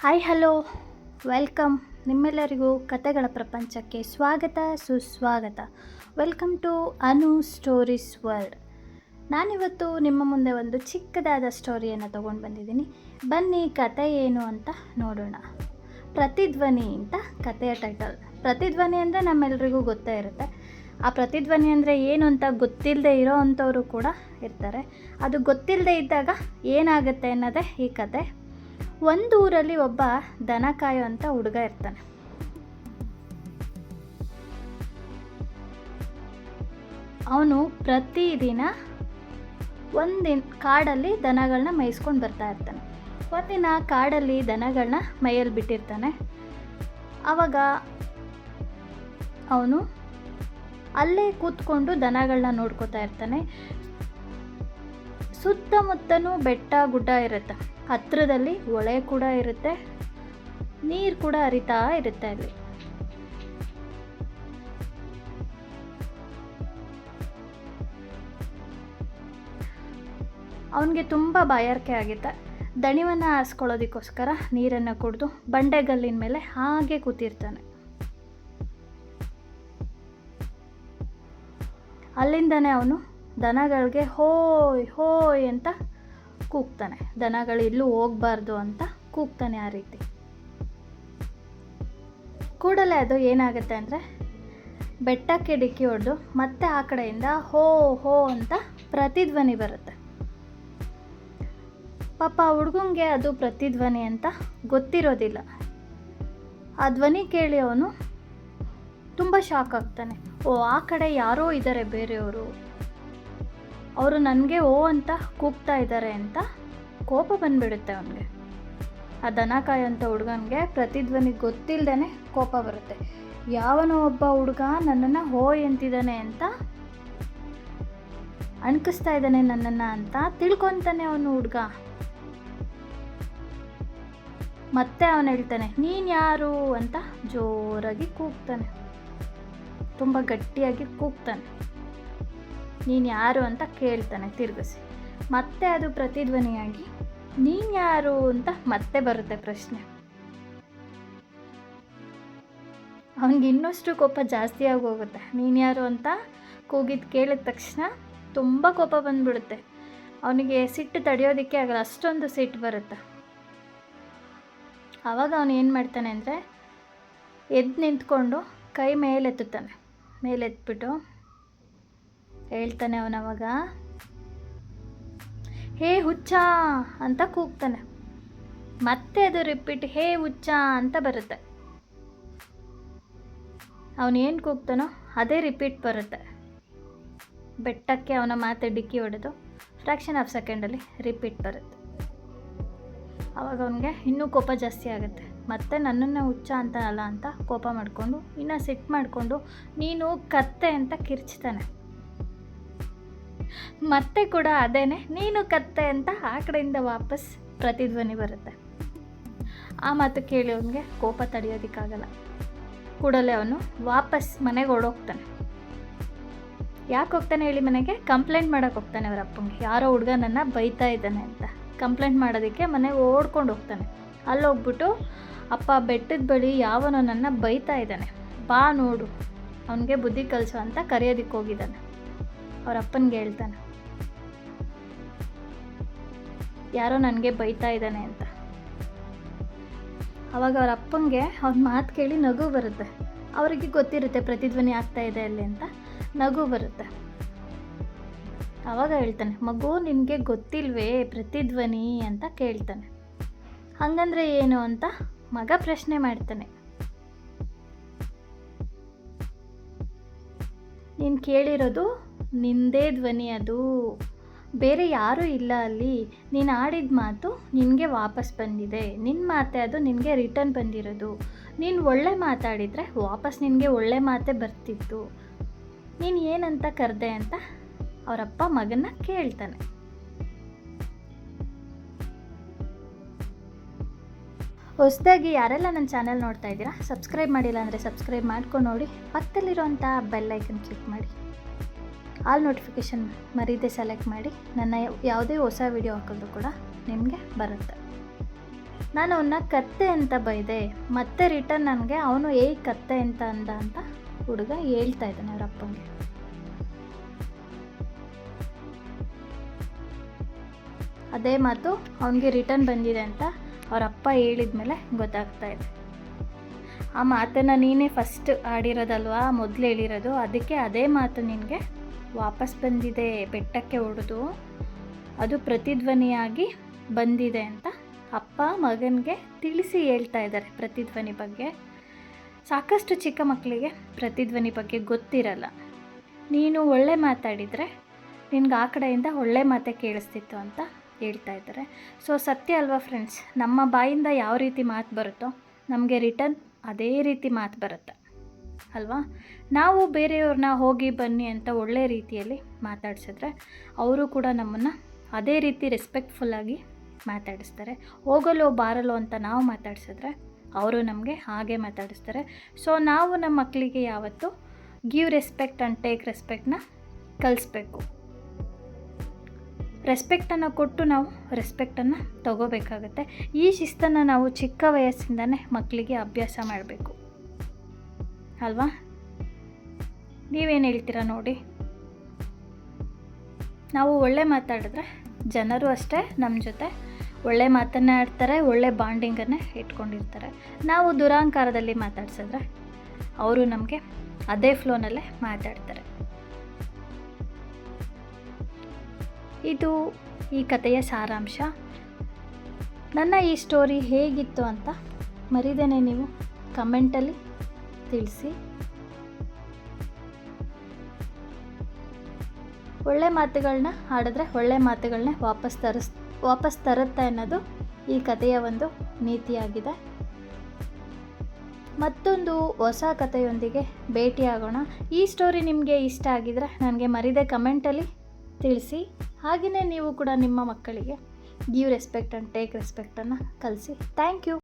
Hi, hello. Welcome. ನಿಮ್ಮೆಲ್ಲರಿಗೂ ಕತೆಗಳ ಪ್ರಪಂಚಕ್ಕೆ ಸ್ವಾಗತ, ಸುಸ್ವಾಗತ. Welcome to Anu stories world. ನಾನಿವತ್ತು ನಿಮ್ಮ ಮುಂದೆ ಒಂದು ಚಿಕ್ಕದಾದ ಸ್ಟೋರಿಯನ್ನು ತೊಗೊಂಡು ಬಂದಿದ್ದೀನಿ. ಬನ್ನಿ ಕತೆ ಏನು ಅಂತ ನೋಡೋಣ. ಪ್ರತಿಧ್ವನಿ ಅಂತ ಕತೆಯ ಟೈಟಲ್ ಪ್ರತಿಧ್ವನಿ ಅಂದರೆ ನಮ್ಮೆಲ್ರಿಗೂ ಗೊತ್ತೇ ಇರುತ್ತೆ. ಆ ಪ್ರತಿಧ್ವನಿ ಅಂದರೆ ಏನು ಅಂತ ಗೊತ್ತಿಲ್ಲದೆ ಇರೋ ಅಂಥವರು ಕೂಡ ಇರ್ತಾರೆ. ಅದು ಗೊತ್ತಿಲ್ಲದೆ ಇದ್ದಾಗ ಏನಾಗುತ್ತೆ ಅನ್ನೋದೇ ಈ ಕತೆ. ಒಂದು ಊರಲ್ಲಿ ಒಬ್ಬ ದನ ಕಾಯೋ ಅಂತ ಹುಡುಗ ಇರ್ತಾನೆ. ಅವನು ಪ್ರತಿದಿನ ಒಂದಿನ ಕಾಡಲ್ಲಿ ದನಗಳನ್ನ ಮೇಯಿಸ್ಕೊಂಡು ಬರ್ತಾ ಇರ್ತಾನೆ. ಒಂದಿನ ಕಾಡಲ್ಲಿ ದನಗಳನ್ನ ಮೈಯಲ್ಲಿ ಬಿಟ್ಟಿರ್ತಾನೆ ಆವಾಗ ಅವನು ಅಲ್ಲೇ ಕೂತ್ಕೊಂಡು ದನಗಳನ್ನ ನೋಡ್ಕೋತಾ ಇರ್ತಾನೆ. ಸುತ್ತಮುತ್ತನೂ ಬೆಟ್ಟ, ಗುಡ್ಡ ಇರುತ್ತೆ. ಹತ್ತಿರದಲ್ಲಿ ಹೊಳೆ ಕೂಡ ಇರುತ್ತೆ. ನೀರು ಕೂಡ ಹರಿತಾ ಇರುತ್ತೆ ಅಲ್ಲಿ. ಅವನಿಗೆ ತುಂಬ ಬಾಯಾರಿಕೆ ಆಗಿತ್ತೆ. ದಣಿವನ್ನು ಹಾಸ್ಕೊಳ್ಳೋದಕ್ಕೋಸ್ಕರ ನೀರನ್ನು ಕುಡಿದು ಬಂಡೆಗಲ್ಲಿನ ಮೇಲೆ ಹಾಗೆ ಕೂತಿರ್ತಾನೆ. ಅಲ್ಲಿಂದನೇ ಅವನು ದನಗಳಿಗೆ ಹೋಯ್ ಹೋಯ್ ಅಂತ ಕೂಗ್ತಾನೆ. ದನಗಳು ಇಲ್ಲೂ ಹೋಗಬಾರ್ದು ಅಂತ ಕೂಗ್ತಾನೆ ಆ ರೀತಿ. ಕೂಡಲೇ ಅದು ಏನಾಗುತ್ತೆ ಅಂದರೆ ಬೆಟ್ಟಕ್ಕೆ ಡಿಕ್ಕಿ ಹೊಡೆದು ಮತ್ತೆ ಆ ಕಡೆಯಿಂದ ಹೋ ಹೋ ಅಂತ ಪ್ರತಿಧ್ವನಿ ಬರುತ್ತೆ. ಪಾಪ ಹುಡುಗಂಗೆ ಅದು ಪ್ರತಿಧ್ವನಿ ಅಂತ ಗೊತ್ತಿರೋದಿಲ್ಲ. ಆ ಧ್ವನಿ ಕೇಳಿ ಅವನು ತುಂಬ ಶಾಕ್ ಆಗ್ತಾನೆ. ಓ, ಆ ಕಡೆ ಯಾರೋ ಇದ್ದಾರೆ ಬೇರೆಯವರು. ಅವರು ನನಗೆ ಓ ಅಂತ ಕೂಗ್ತಾ ಇದ್ದಾರೆ ಅಂತ ಕೋಪ ಬಂದ್ಬಿಡುತ್ತೆ ಅವನಿಗೆ. ಆ ದನ ಅಂತ ಹುಡುಗನಿಗೆ ಪ್ರತಿಧ್ವನಿ ಗೊತ್ತಿಲ್ಲದೇ ಕೋಪ ಬರುತ್ತೆ. ಯಾವನೋ ಒಬ್ಬ ಹುಡುಗ ನನ್ನನ್ನು ಹೋಯ್ ಅಂತಿದ್ದಾನೆ ಅಂತ ಅಣಕಿಸ್ತಾ ಇದ್ದಾನೆ ನನ್ನನ್ನು ಅಂತ ತಿಳ್ಕೊತಾನೆ ಅವನು ಹುಡುಗ. ಮತ್ತೆ ಅವನು ಹೇಳ್ತಾನೆ, ನೀನು ಯಾರು? ಅಂತ ಜೋರಾಗಿ ಕೂಗ್ತಾನೆ. ತುಂಬ ಗಟ್ಟಿಯಾಗಿ ಕೂಗ್ತಾನೆ. ನೀನು ಯಾರು ಅಂತ ಕೇಳ್ತಾನೆ ತಿರುಗಿಸಿ. ಮತ್ತೆ ಅದು ಪ್ರತಿಧ್ವನಿಯಾಗಿ, ನೀನು ಯಾರು ಅಂತ ಮತ್ತೆ ಬರುತ್ತೆ ಪ್ರಶ್ನೆ. ಅವನಿಗೆ ಇನ್ನಷ್ಟು ಕೋಪ ಜಾಸ್ತಿ ಆಗೋಗುತ್ತೆ. ನೀನು ಯಾರು ಅಂತ? ಕೂಗಿದ ಕೇಳಿದ ತಕ್ಷಣ ತುಂಬ ಕೋಪ ಬಂದ್ಬಿಡುತ್ತೆ. ಅವನಿಗೆ ಸಿಟ್ಟು ತಡೆಯೋದಕ್ಕೆ ಆಗಲ್ಲ, ಅಷ್ಟೊಂದು ಸಿಟ್ಟು ಬರುತ್ತೆ. ಆವಾಗ ಅವನು ಏನು ಮಾಡ್ತಾನೆ ಅಂದರೆ ಎದ್ದು ನಿಂತ್ಕೊಂಡು ಕೈ ಮೇಲೆತ್ತುತ್ತಾನೆ. ಮೇಲೆತ್ಬಿಟ್ಟು ಹೇಳ್ತಾನೆ ಅವನವಾಗ ಹೇ ಹುಚ್ಚ ಅಂತ ಕೂಗ್ತಾನೆ. ಮತ್ತೆ ಅದು ರಿಪೀಟ್ ಹೇ ಹುಚ್ಚ ಅಂತ ಬರುತ್ತೆ. ಅವನೇನು ಕೂಗ್ತಾನೋ ಅದೇ ರಿಪೀಟ್ ಬರುತ್ತೆ. ಬೆಟ್ಟಕ್ಕೆ ಅವನ ಮಾತೆ ಡಿಕ್ಕಿ ಹೊಡೆದು ಫ್ರ್ಯಾಕ್ಷನ್ ಆಫ್ ಸೆಕೆಂಡಲ್ಲಿ ರಿಪೀಟ್ ಬರುತ್ತೆ. ಆವಾಗ ಅವನಿಗೆ ಇನ್ನೂ ಕೋಪ ಜಾಸ್ತಿ ಆಗುತ್ತೆ. ಮತ್ತೆ ನನ್ನನ್ನು ಹುಚ್ಚ ಅಂತಾನಲ್ಲ ಅಂತ ಕೋಪ ಮಾಡಿಕೊಂಡು, ಇನ್ನು ಸಿಟ್ಟು ಮಾಡಿಕೊಂಡು, ನೀನು ಕತ್ತೆ ಅಂತ ಕಿರ್ಚ್ತಾನೆ. ಮತ್ತೆ ಕೂಡ ಅದೇನೆ, ನೀನು ಕತ್ತೆ ಅಂತ ಆ ಕಡೆಯಿಂದ ವಾಪಸ್ ಪ್ರತಿಧ್ವನಿ ಬರುತ್ತೆ. ಆ ಮಾತು ಕೇಳಿ ಅವನಿಗೆ ಕೋಪ ತಡೆಯೋದಿಕ್ಕಾಗಲ್ಲ. ಕೂಡಲೇ ಅವನು ವಾಪಸ್ ಮನೆಗೆ ಓಡೋಗ್ತಾನೆ. ಯಾಕೆ ಹೋಗ್ತಾನೆ ಹೇಳಿ ಮನೆಗೆ? ಕಂಪ್ಲೇಂಟ್ ಮಾಡೋಕೆ ಹೋಗ್ತಾನೆ ಅವರ ಅಪ್ಪಂಗೆ. ಯಾರೋ ಹುಡುಗ ನನ್ನ ಬೈತಾ ಇದ್ದಾನೆ ಅಂತ. ಕಂಪ್ಲೇಂಟ್ ಮಾಡೋದಕ್ಕೆ ಮನೆಗೆ ಓಡ್ಕೊಂಡು ಹೋಗ್ತಾನೆ. ಅಲ್ಲಿ ಹೋಗ್ಬಿಟ್ಟು ಅಪ್ಪ ಬೆಟ್ಟದ ಬಳಿ ಯಾವನೋ ನನ್ನ ಬೈತಾ ಇದ್ದಾನೆ. ಬಾ ನೋಡು. ಅವನಿಗೆ ಬುದ್ಧಿ ಕಲಿಸು ಅಂತ ಕರೆಯೋದಕ್ಕೆ ಹೋಗಿದ್ದಾನೆ. ಅವ್ರ ಅಪ್ಪನಿಗೆ ಹೇಳ್ತಾನೆ. ಯಾರೋ ನನಗೆ ಬೈತಾ ಇದ್ದಾನೆ ಅಂತ. ಅವಾಗ ಅವ್ರ ಅಪ್ಪಂಗೆ ಅವ್ನ ಮಾತು ಕೇಳಿ ನಗು ಬರುತ್ತೆ. ಅವರಿಗೆ ಗೊತ್ತಿರುತ್ತೆ ಪ್ರತಿಧ್ವನಿ ಆಗ್ತಾ ಇದೆ ಅಲ್ಲಿ ಅಂತ. ನಗು ಬರುತ್ತೆ. ಅವಾಗ ಹೇಳ್ತಾನೆ, ಮಗು ನಿಮಗೆ ಗೊತ್ತಿಲ್ವೇ ಪ್ರತಿಧ್ವನಿ? ಅಂತ ಕೇಳ್ತಾನೆ. ಹಂಗಂದ್ರೆ ಏನು ಅಂತ ಮಗ ಪ್ರಶ್ನೆ ಮಾಡ್ತಾನೆ. ನೀನು ಕೇಳಿರೋದು ನಿಂದೇ ಧ್ವನಿ ಅದು. ಬೇರೆ ಯಾರೂ ಇಲ್ಲ ಅಲ್ಲಿ. ನೀನು ಆಡಿದ ಮಾತು ನಿನಗೆ ವಾಪಸ್ ಬಂದಿದೆ. ನಿನ್ನ ಮಾತೆ ಅದು ನಿನಗೆ ರಿಟರ್ನ್ ಬಂದಿರೋದು. ನೀನು ಒಳ್ಳೆ ಮಾತಾಡಿದರೆ ವಾಪಸ್ ನಿನಗೆ ಒಳ್ಳೆ ಮಾತೆ ಬರ್ತಿತ್ತು. ನೀನು ಏನಂತ ಕರೆದೆ ಅಂತ ಅವರಪ್ಪ ಮಗನ ಕೇಳ್ತಾನೆ. ಹೊಸದಾಗಿ ಯಾರೆಲ್ಲ ನನ್ನ ಚಾನಲ್ ನೋಡ್ತಾ ಇದ್ದೀರಾ, ಸಬ್ಸ್ಕ್ರೈಬ್ ಮಾಡಿಲ್ಲ ಅಂದರೆ ಸಬ್ಸ್ಕ್ರೈಬ್ ಮಾಡ್ಕೊಂಡು ನೋಡಿ ಪಕ್ಕದಲ್ಲಿರುವಂಥ ಬೆಲ್ ಐಕನ್ ಕ್ಲಿಕ್ ಮಾಡಿ. ಆಲ್ ನೋಟಿಫಿಕೇಷನ್ ಮರೀದೆ ಸೆಲೆಕ್ಟ್ ಮಾಡಿ. ನನ್ನ ಯಾವುದೇ ಹೊಸ ವಿಡಿಯೋ ಹಾಕೋದು ಕೂಡ ನಿಮಗೆ ಬರುತ್ತೆ. ನಾನು ಅವನ್ನ ಕತ್ತೆ ಅಂತ ಬೈದೆ, ಮತ್ತೆ ರಿಟರ್ನ್ ನನಗೆ ಅವನು ಏಯ್ ಕತ್ತೆ ಅಂತ ಅಂದ ಅಂತ ಹುಡುಗ ಹೇಳ್ತಾ ಇದ್ದಾನೆ ಅವ್ರ ಅಪ್ಪಂಗೆ. ಅದೇ ಮಾತು ಅವನಿಗೆ ರಿಟರ್ನ್ ಬಂದಿದೆ ಅಂತ ಅವ್ರ ಅಪ್ಪ ಹೇಳಿದ ಮೇಲೆ ಗೊತ್ತಾಗ್ತಾ ಇದೆ. ಆ ಮಾತನ್ನು ನೀನೇ ಫಸ್ಟ್ ಆಡಿರೋದಲ್ವಾ? ಮೊದಲು ಹೇಳಿರೋದು. ಅದಕ್ಕೆ ಅದೇ ಮಾತು ನಿನಗೆ ವಾಪಸ್ ಬಂದಿದೆ, ಬೆಟ್ಟಕ್ಕೆ ಹೊಡೆದು ಅದು ಪ್ರತಿಧ್ವನಿಯಾಗಿ ಬಂದಿದೆ ಅಂತ ಅಪ್ಪ ಮಗನಿಗೆ ತಿಳಿಸಿ ಹೇಳ್ತಾ ಇದ್ದಾರೆ ಪ್ರತಿಧ್ವನಿ ಬಗ್ಗೆ. ಸಾಕಷ್ಟು ಚಿಕ್ಕ ಮಕ್ಕಳಿಗೆ ಪ್ರತಿಧ್ವನಿ ಬಗ್ಗೆ ಗೊತ್ತಿರಲ್ಲ. ನೀನು ಒಳ್ಳೆ ಮಾತಾಡಿದರೆ ನಿನ್ಗೆ ಆ ಕಡೆಯಿಂದ ಒಳ್ಳೆ ಮಾತೆ ಕೇಳಿಸ್ತಿತ್ತು ಅಂತ ಹೇಳ್ತಾ ಇದ್ದಾರೆ. ಸೊ ಸತ್ಯ ಅಲ್ವಾ ಫ್ರೆಂಡ್ಸ್ ನಮ್ಮ ಬಾಯಿಂದ ಯಾವ ರೀತಿ ಮಾತು ಬರುತ್ತೋ, ನಮಗೆ ರಿಟರ್ನ್ ಅದೇ ರೀತಿ ಮಾತು ಬರುತ್ತೆ. ಅಲ್ವಾ? ನಾವು ಬೇರೆಯವ್ರನ್ನ ಹೋಗಿ ಬನ್ನಿ ಅಂತ ಒಳ್ಳೆ ರೀತಿಯಲ್ಲಿ ಮಾತಾಡಿಸಿದ್ರೆ, ಅವರು ಕೂಡ ನಮ್ಮನ್ನು ಅದೇ ರೀತಿ ರೆಸ್ಪೆಕ್ಟ್ಫುಲ್ಲಾಗಿ ಮಾತಾಡಿಸ್ತಾರೆ. ಹೋಗಲೋ ಬಾರಲೋ ಅಂತ ನಾವು ಮಾತಾಡಿಸಿದ್ರೆ, ಅವರು ನಮಗೆ ಹಾಗೆ ಮಾತಾಡಿಸ್ತಾರೆ. ಸೊ ನಾವು ನಮ್ಮ ಮಕ್ಕಳಿಗೆ ಯಾವತ್ತೂ ಗಿವ್ ರೆಸ್ಪೆಕ್ಟ್ ಆ್ಯಂಡ್ ಟೇಕ್ ರೆಸ್ಪೆಕ್ಟ್ನ ಕಲಿಸ್ಬೇಕು. ರೆಸ್ಪೆಕ್ಟನ್ನು ಕೊಟ್ಟು ನಾವು ರೆಸ್ಪೆಕ್ಟನ್ನು ತಗೋಬೇಕಾಗುತ್ತೆ. ಈ ಶಿಸ್ತನ್ನು ನಾವು ಚಿಕ್ಕ ವಯಸ್ಸಿಂದನೇ ಮಕ್ಕಳಿಗೆ ಅಭ್ಯಾಸ ಮಾಡಬೇಕು. ಅಲ್ವಾ? ನೀವೇನು ಹೇಳ್ತೀರಾ ನೋಡಿ? ನಾವು ಒಳ್ಳೆ ಮಾತಾಡಿದ್ರೆ ಜನರು ಅಷ್ಟೇ ನಮ್ಮ ಜೊತೆ. ಒಳ್ಳೆ ಮಾತನ್ನೇ ಆಡ್ತಾರೆ, ಒಳ್ಳೆ ಬಾಂಡಿಂಗನ್ನೇ ಇಟ್ಕೊಂಡಿರ್ತಾರೆ. ನಾವು ದುರಾಂಕಾರದಲ್ಲಿ ಮಾತಾಡ್ಸಿದ್ರೆ ಅವರು ನಮಗೆ ಅದೇ ಫ್ಲೋನಲ್ಲೇ ಮಾತಾಡ್ತಾರೆ. ಇದು ಈ ಕಥೆಯ ಸಾರಾಂಶ. ನನ್ನ ಈ ಸ್ಟೋರಿ ಹೇಗಿತ್ತು ಅಂತ ಮರಿದೇನೆ ನೀವು ಕಮೆಂಟಲ್ಲಿ ತಿಳಿಸಿ. ಒಳ್ಳೆ ಮಾತುಗಳನ್ನ ಆಡಿದ್ರೆ ಒಳ್ಳೆ ಮಾತುಗಳನ್ನೇ ವಾಪಸ್ ತರಿಸ್, ವಾಪಸ್ ತರುತ್ತೆ ಅನ್ನೋದು ಈ ಕಥೆಯ ಒಂದು ನೀತಿಯಾಗಿದೆ. ಮತ್ತೊಂದು ಹೊಸ ಕಥೆಯೊಂದಿಗೆ ಭೇಟಿಯಾಗೋಣ. ಈ ಸ್ಟೋರಿ ನಿಮಗೆ ಇಷ್ಟ ಆಗಿದ್ರೆ ನನಗೆ ಮರಿದೆ ಕಮೆಂಟಲ್ಲಿ ತಿಳಿಸಿ. ಹಾಗೆಯೇ ನೀವು ಕೂಡ ನಿಮ್ಮ ಮಕ್ಕಳಿಗೆ ಗಿವ್ ರೆಸ್ಪೆಕ್ಟ್ ಆ್ಯಂಡ್ ಟೇಕ್ ರೆಸ್ಪೆಕ್ಟನ್ನು ಕಲಿಸಿ. Thank you